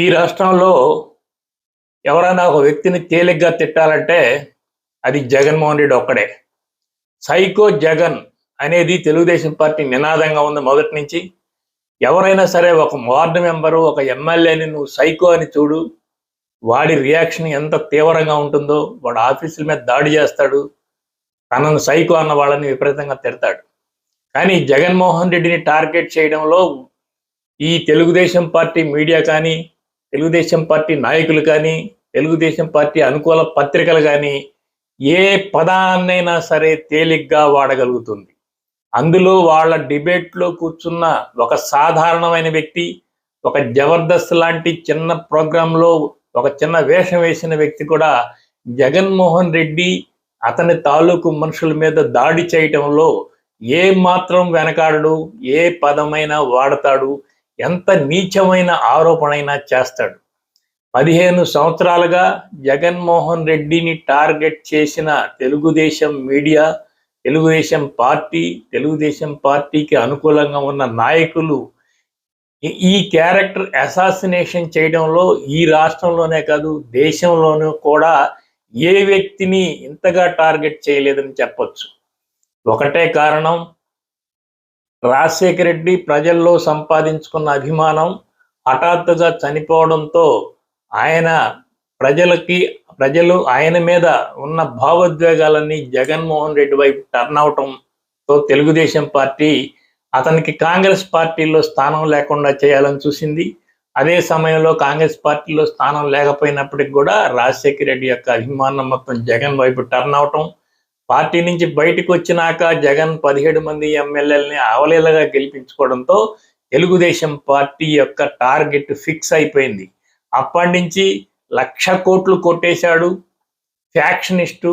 ఈ రాష్ట్రంలో ఎవరైనా ఒక వ్యక్తిని తేలిగ్గా తిట్టాలంటే అది జగన్మోహన్ రెడ్డి ఒక్కడే. సైకో జగన్ అనేది తెలుగుదేశం పార్టీ నినాదంగా ఉంది మొదటి నుంచి. ఎవరైనా సరే ఒక వార్డు మెంబరు ఒక ఎమ్మెల్యేని నువ్వు సైకో అని చూడు. వాడి రియాక్షన్ ఎంత తీవ్రంగా ఉంటుందో వాడు ఆఫీసుల మీద దాడి చేస్తాడు. తనను సైకో అన్న వాళ్ళని విపరీతంగా తిడతాడు. కానీ జగన్మోహన్ రెడ్డిని టార్గెట్ చేయడంలో ఈ తెలుగుదేశం పార్టీ మీడియా కానీ తెలుగుదేశం పార్టీ నాయకులు కానీ తెలుగుదేశం పార్టీ అనుకూల పత్రికలు కానీ ఏ పదాన్నైనా సరే తేలిగ్గా వాడగలుగుతుంది. అందులో వాళ్ళ డిబేట్లో కూర్చున్న ఒక సాధారణమైన వ్యక్తి ఒక జబర్దస్త్ లాంటి చిన్న ప్రోగ్రాంలో ఒక చిన్న వేషం వేసిన వ్యక్తి కూడా జగన్మోహన్ రెడ్డి అతని తాలూకు మనుషుల మీద దాడి చేయటంలో ఏ మాత్రం వెనకాడడు ఏ పదమైనా వాడతాడు ఎంత నీచమైన ఆరోపణైనా చేస్తాడు. పదిహేను సంవత్సరాలుగా జగన్మోహన్ రెడ్డిని టార్గెట్ చేసిన తెలుగుదేశం మీడియా తెలుగుదేశం పార్టీ తెలుగుదేశం పార్టీకి అనుకూలంగా ఉన్న నాయకులు ఈ- క్యారెక్టర్ అసాసినేషన్ చేయడంలో ఈ రాష్ట్రంలోనే కాదు దేశంలోనూ కూడా ఏ వ్యక్తిని ఇంతగా టార్గెట్ చేయలేదని చెప్పచ్చు. ఒకటే కారణం రాజశేఖర రెడ్డి ప్రజల్లో సంపాదించుకున్న అభిమానం హఠాత్తుగా చనిపోవడంతో ఆయన ప్రజలకి ప్రజలు ఆయన మీద ఉన్న భావోద్వేగాలన్నీ జగన్మోహన్ రెడ్డి వైపు టర్న్ అవటంతో తెలుగుదేశం పార్టీ అతనికి కాంగ్రెస్ పార్టీలో స్థానం లేకుండా చేయాలని చూసింది. అదే సమయంలో కాంగ్రెస్ పార్టీలో స్థానం లేకపోయినప్పటికి కూడా రాజశేఖర రెడ్డి యొక్క అభిమానం మొత్తం జగన్ వైపు టర్న్ అవటం పార్టీ నుంచి బయటకు వచ్చినాక జగన్ పదిహేడు మంది ఎమ్మెల్యేలని అవలీలగా గెలిపించుకోవడంతో తెలుగుదేశం పార్టీ యొక్క టార్గెట్ ఫిక్స్ అయిపోయింది. అప్పటి నుంచి లక్ష కోట్లు కొట్టేశాడు ఫ్యాక్షనిస్టు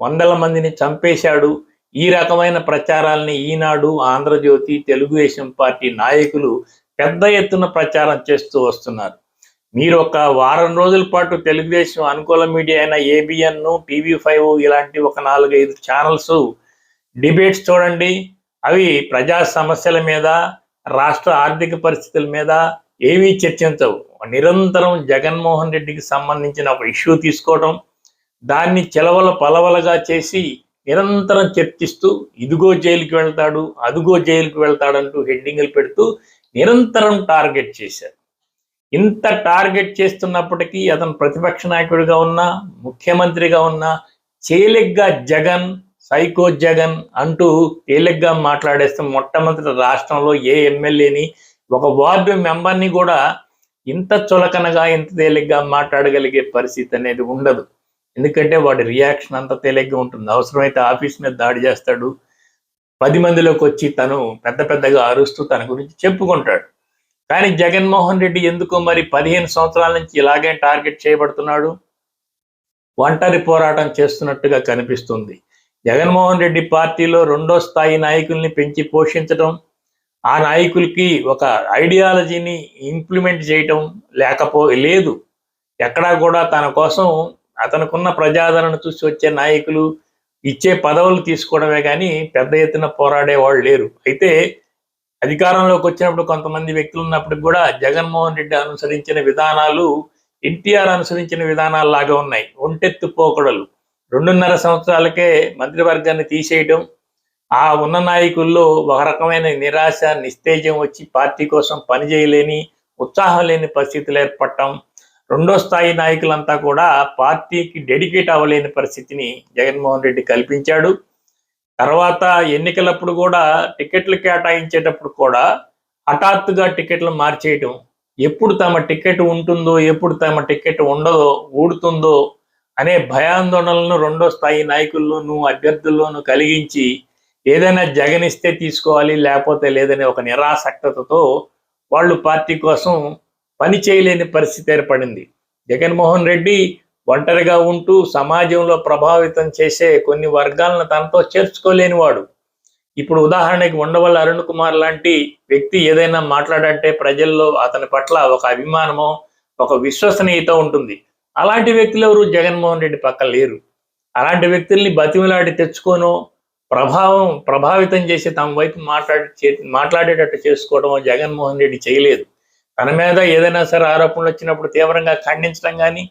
వందల మందిని చంపేశాడు. ఈ రకమైన ప్రచారాల్ని ఈనాడు ఆంధ్రజ్యోతి తెలుగుదేశం పార్టీ నాయకులు పెద్ద ఎత్తున ప్రచారం చేస్తూ వస్తున్నారు. మీరు ఒక వారం రోజుల పాటు తెలుగుదేశం అనుకూల మీడియా అయిన ఏబిఎన్ టీవీ ఫైవ్ ఇలాంటి ఒక నాలుగైదు ఛానల్స్ డిబేట్స్ చూడండి. అవి ప్రజా సమస్యల మీద రాష్ట్ర ఆర్థిక పరిస్థితుల మీద ఏమీ చర్చించవు. నిరంతరం జగన్మోహన్ రెడ్డికి సంబంధించిన ఒక ఇష్యూ తీసుకోవడం దాన్ని చెలవల పలవలగా చేసి నిరంతరం చర్చిస్తూ ఇదిగో జైలుకి వెళ్తాడు అదిగో జైలుకి వెళ్తాడంటూ హెడ్డింగ్లు పెడుతూ నిరంతరం టార్గెట్ చేశారు. ఇంత టార్గెట్ చేస్తున్నప్పటికీ అతను ప్రతిపక్ష నాయకుడిగా ఉన్నా ముఖ్యమంత్రిగా ఉన్నా తేలిగ్గా జగన్ సైకో జగన్ అంటూ తేలిగ్గా మాట్లాడేస్తే మొట్టమొదటి రాష్ట్రంలో ఏ ఎమ్మెల్యేని ఒక వార్డు మెంబర్ని కూడా ఇంత చులకనగా ఇంత తేలిగ్గా మాట్లాడగలిగే పరిస్థితి అనేది ఉండదు. ఎందుకంటే వాడి రియాక్షన్ అంత తేలిగ్గా ఉంటుంది. అవసరమైతే ఆఫీస్ మీద దాడి చేస్తాడు. పది మందిలోకి వచ్చి తను పెద్ద పెద్దగా అరుస్తూ తన గురించి చెప్పుకుంటాడు. కానీ జగన్మోహన్ రెడ్డి ఎందుకో మరి పదిహేను సంవత్సరాల నుంచి ఇలాగే టార్గెట్ చేయబడుతున్నాడు? ఒంటరి పోరాటం చేస్తున్నట్టుగా కనిపిస్తుంది. జగన్మోహన్ రెడ్డి పార్టీలో రెండో స్థాయి నాయకుల్ని పెంచి పోషించడం ఆ నాయకులకి ఒక ఐడియాలజీని ఇంప్లిమెంట్ చేయటం లేకపో లేదు. ఎక్కడా కూడా తన కోసం అతనుకున్న ప్రజాదరణ చూసి వచ్చే నాయకులు ఇచ్చే పదవులు తీసుకోవడమే కానీ పెద్ద ఎత్తున పోరాడే వాళ్ళు లేరు. అయితే అధికారంలోకి వచ్చినప్పుడు కొంతమంది వ్యక్తులు ఉన్నప్పుడు కూడా జగన్మోహన్ రెడ్డి అనుసరించిన విధానాలు ఎన్టీఆర్ అనుసరించిన విధానాలు లాగా ఉన్నాయి. ఒంటెత్తు పోకడలు. రెండున్నర సంవత్సరాలకే మంత్రివర్గాన్ని తీసేయడం ఆ ఉన్న నాయకుల్లో ఒక రకమైన నిరాశ నిస్తేజం వచ్చి పార్టీ కోసం పనిచేయలేని ఉత్సాహం లేని పరిస్థితులు ఏర్పడటం రెండో స్థాయి నాయకులంతా కూడా పార్టీకి డెడికేట్ అవ్వలేని పరిస్థితిని జగన్మోహన్ రెడ్డి కల్పించాడు. తర్వాత ఎన్నికలప్పుడు కూడా టికెట్లు కేటాయించేటప్పుడు కూడా హఠాత్తుగా టికెట్లు మార్చేయటం. ఎప్పుడు తమ టికెట్ ఉంటుందో ఎప్పుడు తమ టికెట్ ఉండదో ఊడుతుందో అనే భయాందోళనలను రెండో స్థాయి నాయకుల్లోనూ అభ్యర్థుల్లోనూ కలిగించి ఏదైనా జగనిస్తే తీసుకోవాలి లేకపోతే లేదనే ఒక నిరాసక్తతో వాళ్ళు పార్టీ కోసం పని చేయలేని పరిస్థితి ఏర్పడింది. జగన్మోహన్ రెడ్డి ఒంటరిగా ఉంటూ సమాజంలో ప్రభావితం చేసే కొన్ని వర్గాలను తనతో చేర్చుకోలేని వాడు ఇప్పుడు ఉదాహరణకి ఉండవల్లి అరుణ్ కుమార్ లాంటి వ్యక్తి ఏదైనా మాట్లాడంటే ప్రజల్లో అతని పట్ల ఒక అభిమానమో ఒక విశ్వసనీయత ఉంటుంది. అలాంటి వ్యక్తులు ఎవరు? జగన్మోహన్ రెడ్డి పక్కన లేరు. అలాంటి వ్యక్తుల్ని బతిమలాడి తెచ్చుకోను ప్రభావం ప్రభావితం చేసి తమ వైపు మాట్లాడి చే- మాట్లాడేటట్టు చేసుకోవడం జగన్మోహన్ రెడ్డి చేయలేదు. తన మీద ఏదైనా సరే ఆరోపణలు వచ్చినప్పుడు తీవ్రంగా ఖండించడం కానీ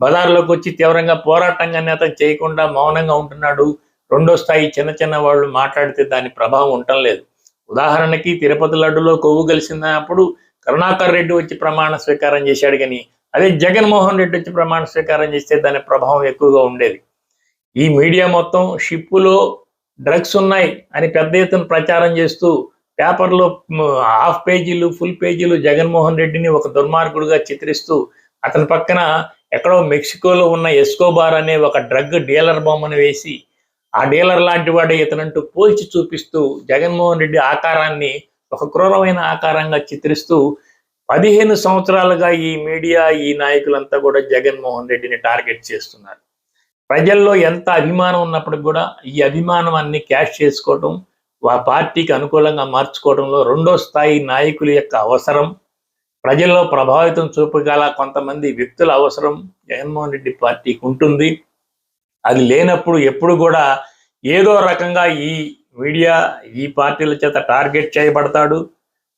బజార్లోకి వచ్చి తీవ్రంగా పోరాటంగానే అతను చేయకుండా మౌనంగా ఉంటున్నాడు. రెండో స్థాయి చిన్న చిన్న వాళ్ళు మాట్లాడితే దాని ప్రభావం ఉండటం లేదు. ఉదాహరణకి తిరుపతి లడ్డులో కొవ్వు కలిసినప్పుడు కరుణాకర్ రెడ్డి వచ్చి ప్రమాణ స్వీకారం చేశాడు కానీ అదే జగన్మోహన్ రెడ్డి వచ్చి ప్రమాణ స్వీకారం చేస్తే దాని ప్రభావం ఎక్కువగా ఉండేది. ఈ మీడియా మొత్తం షిప్పులో డ్రగ్స్ ఉన్నాయి అని పెద్ద ఎత్తున ప్రచారం చేస్తూ పేపర్లో హాఫ్ పేజీలు ఫుల్ పేజీలు జగన్మోహన్ రెడ్డిని ఒక దుర్మార్గుడుగా చిత్రిస్తూ అతని పక్కన ఎక్కడో మెక్సికోలో ఉన్న ఎస్కోబార్ అనే ఒక డ్రగ్ డీలర్ బొమ్మను వేసి ఆ డీలర్ లాంటి వాడే ఇతనంటూ పోల్చి చూపిస్తూ జగన్మోహన్ రెడ్డి ఆకారాన్ని ఒక క్రూరమైన ఆకారంగా చిత్రిస్తూ పదిహేను సంవత్సరాలుగా ఈ మీడియా ఈ నాయకులంతా కూడా జగన్మోహన్ రెడ్డిని టార్గెట్ చేస్తున్నారు. ప్రజల్లో ఎంత అభిమానం ఉన్నప్పటికి కూడా ఈ అభిమానం అన్ని క్యాష్ చేసుకోవడం ఆ పార్టీకి అనుకూలంగా మార్చుకోవడంలో రెండో స్థాయి నాయకుల యొక్క అవసరం. ప్రజల్లో ప్రభావితం చూపగల కొంతమంది వ్యక్తుల అవసరం జగన్మోహన్ రెడ్డి పార్టీకి ఉంటుంది. అది లేనప్పుడు ఎప్పుడు కూడా ఏదో రకంగా ఈ మీడియా ఈ పార్టీల చేత టార్గెట్ చేయబడతాడు.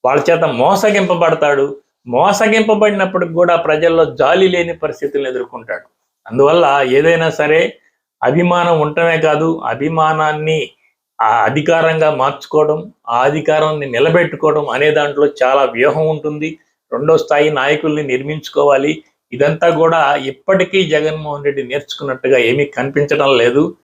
వాళ్ళ చేత మోసగింపబడతాడు. మోసగింపబడినప్పటికి కూడా ప్రజల్లో జాలి లేని పరిస్థితులను ఎదుర్కొంటాడు. అందువల్ల ఏదైనా సరే అభిమానం ఉండటమే కాదు అభిమానాన్ని ఆ అధికారంగా మార్చుకోవడం ఆ అధికారాన్ని నిలబెట్టుకోవడం అనే దాంట్లో చాలా వ్యూహం ఉంటుంది. రెండో స్థాయి నాయకుల్ని నిర్మించుకోవాలి. ఇదంతా కూడా ఇప్పటికీ జగన్మోహన్ రెడ్డి నేర్చుకున్నట్టుగా ఏమీ కనిపించడం లేదు.